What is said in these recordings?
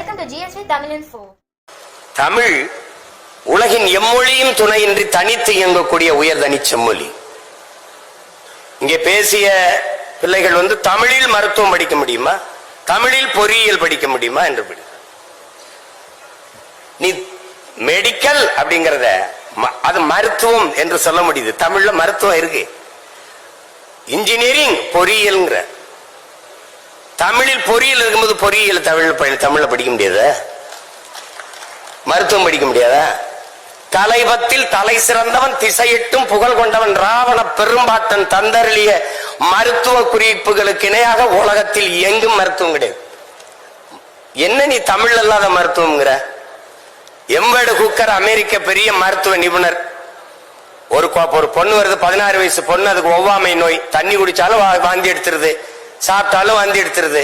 Welcome to GSV Tamil info Tamil உலகின் எம்மொழியும் துணையின்றி தனித்து இயங்கக்கூடிய உயர்தனி செம்மொழி. இங்கே பேசிய பிள்ளைகள் வந்து தமிழில் மருத்துவம் படிக்க முடியுமா? தமிழில் பொறியியல் படிக்க முடியுமா என்று படி நீ மெடிக்கல் அப்படிங்கறத அது மருத்துவம் என்று சொல்ல முடியுது. தமிழ்ல மருத்துவம் இருக்கு. இன்ஜினியரிங் பொறியியல்ங்கிற. தமிழில் பொறியியல் இருக்கும்போது பொறியியல் தமிழ் ப- படிக்க முடியாது? மருத்துவம் படிக்க முடியாதா? தலைவத்தில் தலை சிறந்தவன் திசையிட்டும் புகழ் கொண்டவன் ராவண பெரும்பாட்டன் தந்தருளிய மருத்துவ குறிப்புகளுக்கு இணையாக உலகத்தில் எங்கும் மருத்துவம் கிடையாது. என்ன நீ தமிழ் அல்லாத மருத்துவம்ங்கிற? எம்பேடு குக்கர் அமெரிக்க பெரிய மருத்துவ நிபுணர். ஒரு ஒரு பொண்ணு வருது பதினாறு வயசு பொண்ணு அதுக்கு ஒவ்வாமை நோய். தண்ணி குடிச்சாலும் வா- வாந்தி எடுத்துருது. சாப்பிட்டாலும் வாந்தி எடுத்துருது.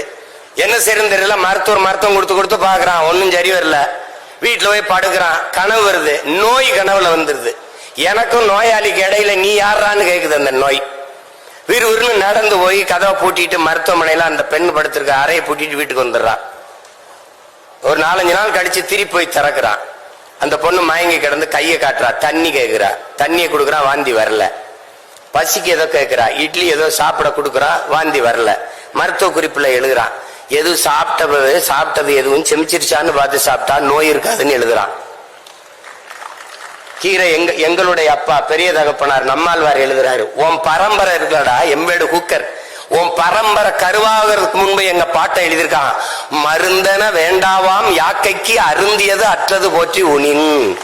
என்ன செய்யறது தெரியல மருத்துவர் மருத்துவம் கொடுத்து கொடுத்து பாக்குறான் ஒன்றும் சரி வரல. வீட்டில் போய் படுக்கிறான் கனவு வருது நோய் கனவுல வந்துருது. எனக்கும் நோயாளிக்கு இடையில நீ யாரான்னு கேக்குது அந்த நோய். விறுவிறுன்னு நடந்து போய் கதவை பூட்டிட்டு மருத்துவமனையில அந்த பெண் படுத்திருக்க அறையை பூட்டிட்டு வீட்டுக்கு வந்துடுறான். ஒரு நாலஞ்சு நாள் கழிச்சு திருப்பி போய் திறக்கிறான். அந்த பொண்ணு மயங்கி கிடந்து கையை காட்டுறா தண்ணி கேட்குறா தண்ணியை கொடுக்குறா வாந்தி வரல. பசிக்கு ஏதோ கேக்குறா. இட்லி ஏதோ சாப்பிட கொடுக்குறா. வாந்தி வரல. மருத்துவ குறிப்பில் எழுதுறான் எது சாப்பிட்டது சாப்பிட்டது எதுவும் செமிச்சிருச்சான்னு பார்த்து சாப்பிட்டா நோய் இருக்காதுன்னு எழுதுறான் கீரை எங்க எங்களுடைய அப்பா பெரிய தகப்பனார் நம்மாழ்வார் எழுதுறாரு. உன் பரம்பரை இருக்கலடா எம்பேடு குக்கர் உன் பரம்பரை கருவாகிறதுக்கு முன்பு எங்க பாட்டை எழுதியிருக்கான். மருந்தன வேண்டாவாம் யாக்கைக்கு அருந்தியது அற்றது போற்றி உனின்.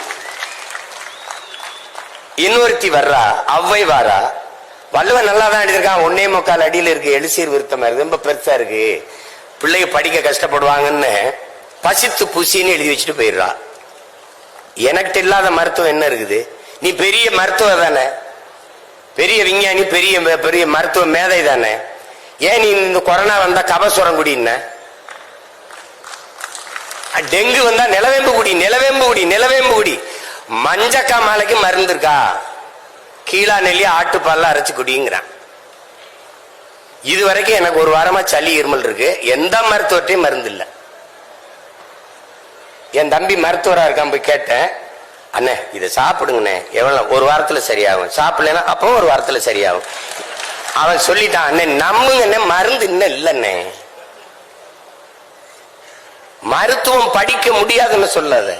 இன்னொருத்தி வர்றா அவ்வை வாரா. வள்ளுவன் நல்லா தான் எழுதியிருக்கான். ஒன்னே முக்கால் அடியில் இருக்கு எழுசீர் விருத்தமா இருக்கு. ரொம்ப பெருசா இருக்கு. பிள்ளைங்க படிக்க கஷ்டப்படுவாங்கன்னு பசித்து புசின்னு எழுதி வச்சுட்டு போயிடுறா. எனக்கு இல்லாத மருத்துவம் என்ன இருக்குது? நீ பெரிய மருத்துவம் தானே? பெரிய விஞ்ஞானி பெரிய பெரிய மருத்துவ மேதை தானே? ஏன் நீ இந்த கொரோனா வந்தா கபசுரம் குடின்ன? டெங்கு வந்தா நிலவேம்பு குடி நிலவேம்பு குடி நிலவேம்பு குடி. மஞ்சக்கா மாலைக்கு மருந்து இருக்கா கீழா நெல்லி ஆட்டுப்பால்லாம் அரைச்சு குடிங்கிறான். இது வரைக்கும் எனக்கு ஒரு வாரமா சளி இருமல் இருக்கு. எந்த மருத்துவத்தையும் மருந்து இல்லை. என் தம்பி மருத்துவரா இருக்கான் போய் கேட்டேன். அண்ணே இதை சாப்பிடுங்கண்ணே. எவ்வளோ ஒரு வாரத்துல சரியாகும். சாப்பிடலன்னா அப்போ ஒரு வாரத்துல சரியாகும். அவன் சொல்லிட்டான் அண்ணே நம்புங்கண்ணே மருந்து இன்னும் இல்லைண்ணே. மருத்துவம் படிக்க முடியாதுன்னு சொல்லாத.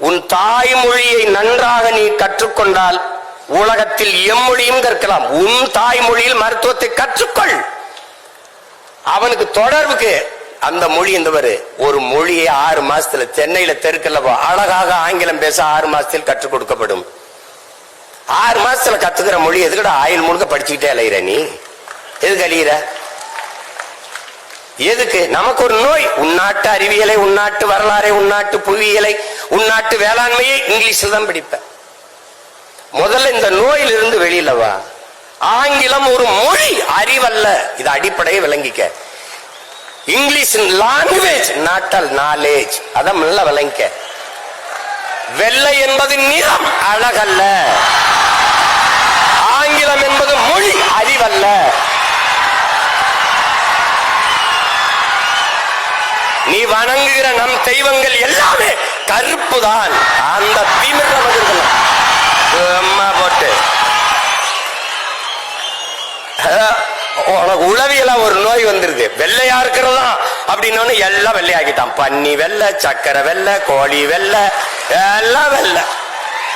உன் தாய்மொழியை நன்றாக நீ கற்றுக்கொண்டால் உலகத்தில் எம்மொழியும் கற்கலாம். உன் தாய்மொழியில் மருத்துவத்தை கற்றுக்கொள். அவனுக்கு தொடர்புக்கு அந்த மொழி இந்தவர் ஒரு மொழியை ஆறு மாசத்துல சென்னையில தெருக்கல்ல அழகாக ஆங்கிலம் பேச ஆறு மாசத்தில் கற்றுக் கொடுக்கப்படும். ஆறு மாசத்துல கத்துக்கிற மொழி எதுக்கடா ஆயுள் முழுக்க படிச்சுக்கிட்டே அலையிற நீ? எதுக்கு அழியிற? எதுக்கு? நமக்கு ஒரு நோய். உன்னாட்டு அறிவியலை உன்னாட்டு வரலாறை உன்னாட்டு புவியியலை உன்னாட்டு வேளாண்மையை இங்கிலீஷில் தான் படிப்பேன் முதல்ல இந்த நோயிலிருந்து வெளியில வா. ஆங்கிலம் ஒரு மொழி அறிவல்ல. இது அடிப்படையை விளங்கிக்க. இங்கிலீஷ் லாங்குவேஜ் நாட்டல் நாலேஜ் அதான் நல்லா விளங்கிக்க. வெள்ளை என்பது நிறம் அழகல்ல. ஆங்கிலம் என்பது மொழி அறிவல்ல. நீ வணங்குகிற நம் தெய்வங்கள் எல்லாமே கருப்பு தான் அந்த திமிர் நமக்கு அம்மா போட்டு. உனக்கு உளவியலா ஒரு நோய் வந்துருது. வெள்ளையா இருக்கிறதா அப்படின்னு எல்லாம் வெள்ளையாக்கிட்டான். பன்னி வெள்ளை சக்கரை வெள்ளை கோழி வெள்ளை எல்லாம் வெள்ளை.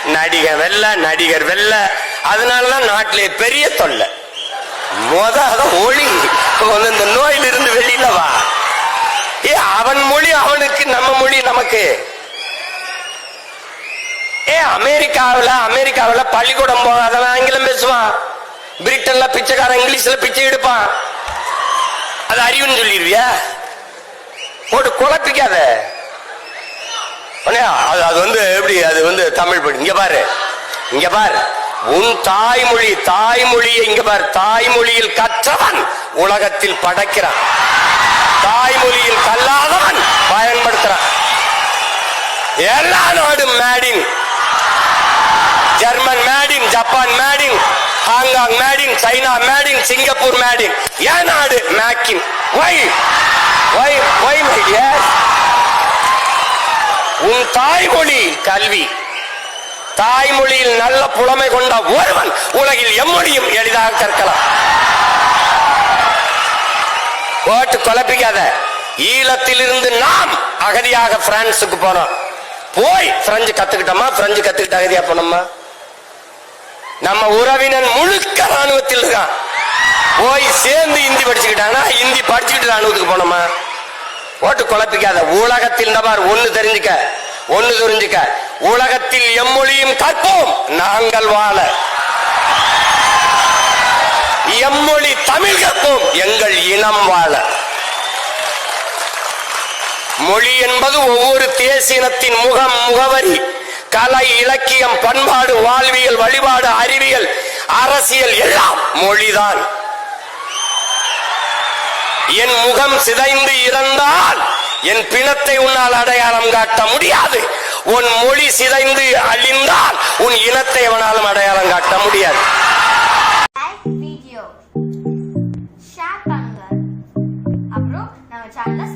நடிகர் வெள்ளை நடிகர் வெள்ளை. அதனாலதான் நாட்டிலே பெரிய தொல்லை. மொத அத ஒளி. வந்து இந்த நோயிலிருந்து வெளியில வா. ஏ அவன் மொழி அவனுக்கு நம்ம மொழி நமக்கு. அமெரிக்காவில் அமெரிக்காவில் பள்ளிக்கூடம் போகாதவன் ஆங்கிலம் பேசுவான் பிரிட்டன்ல பிச்சைக்காரன் இங்கிலீஷ்ல பிச்சை எடுப்பான். அது அறிவுன்னு சொல்லிடுவியா? போட்டு குழப்பிக்காத. அது அது வந்து எப்படி அது வந்து தமிழ் படி. இங்க பாரு. இங்க பாரு. உன் தாய்மொழி தாய்மொழியை இங்க பாரு. தாய்மொழியில் கற்றவன் உலகத்தில் படைக்கிறான். தாய்மொழியில் கல்லாதவன் பயன்படுத்துறான். எல்லா நாடும் made in German made in Japan made in Hong Kong made in China made in Singapore made in ஏன் நாடு make in why why why my உன் தாய்மொழி கல்வி தாய்மொழியில் நல்ல புலமை கொண்ட ஒருவன் உலகில் எம்மொழியும் எளிதாக கற்கலாம். போட்டு குழப்பிக்காத ஈழத்திலிருந்து நாம் அகதியாக பிரான்சுக்கு போனோம். போய் பிரெஞ்சு கத்துக்கிட்டோமா? பிரெஞ்சு கத்துக்கிட்டு அகதியா போனோமா? நம்ம உறவினன் முழுக்க ராணுவத்தில் இருக்கான். போய் சேர்ந்து இந்தி படிச்சுக்கிட்டாங்கன்னா இந்தி படிச்சுக்கிட்டு ராணுவத்துக்கு போனோமா? போட்டு குழப்பிக்காத. உலகத்தில் இந்த மாதிரி ஒண்ணு தெரிஞ்சுக்க. ஒண்ணு தெரிஞ்சுக்க. உலகத்தில் எம்மொழியும் கற்போம். நாங்கள் வாழ. எம்மொழி தமிழ் கற்போம். எங்கள் இனம் வாழ. மொழி என்பது ஒவ்வொரு தேசினத்தின் முகம் முகவரி. கலை இலக்கியம் பண்பாடு வாழ்வியல் வழிபாடு அறிவியல் அரசியல் எல்லாம் மொழிதான். என் முகம் சிதைந்து இறந்தால் என் பிணத்தை உன்னால் அடையாளம் காட்ட முடியாது. உன் மொழி சிதைந்து அழிந்தால் உன் இனத்தை எவனாலும் அடையாளம் காட்ட முடியாது. வீடியோ ஷேர் பண்ணுங்க. அப்புறம் நம்ம சேனலை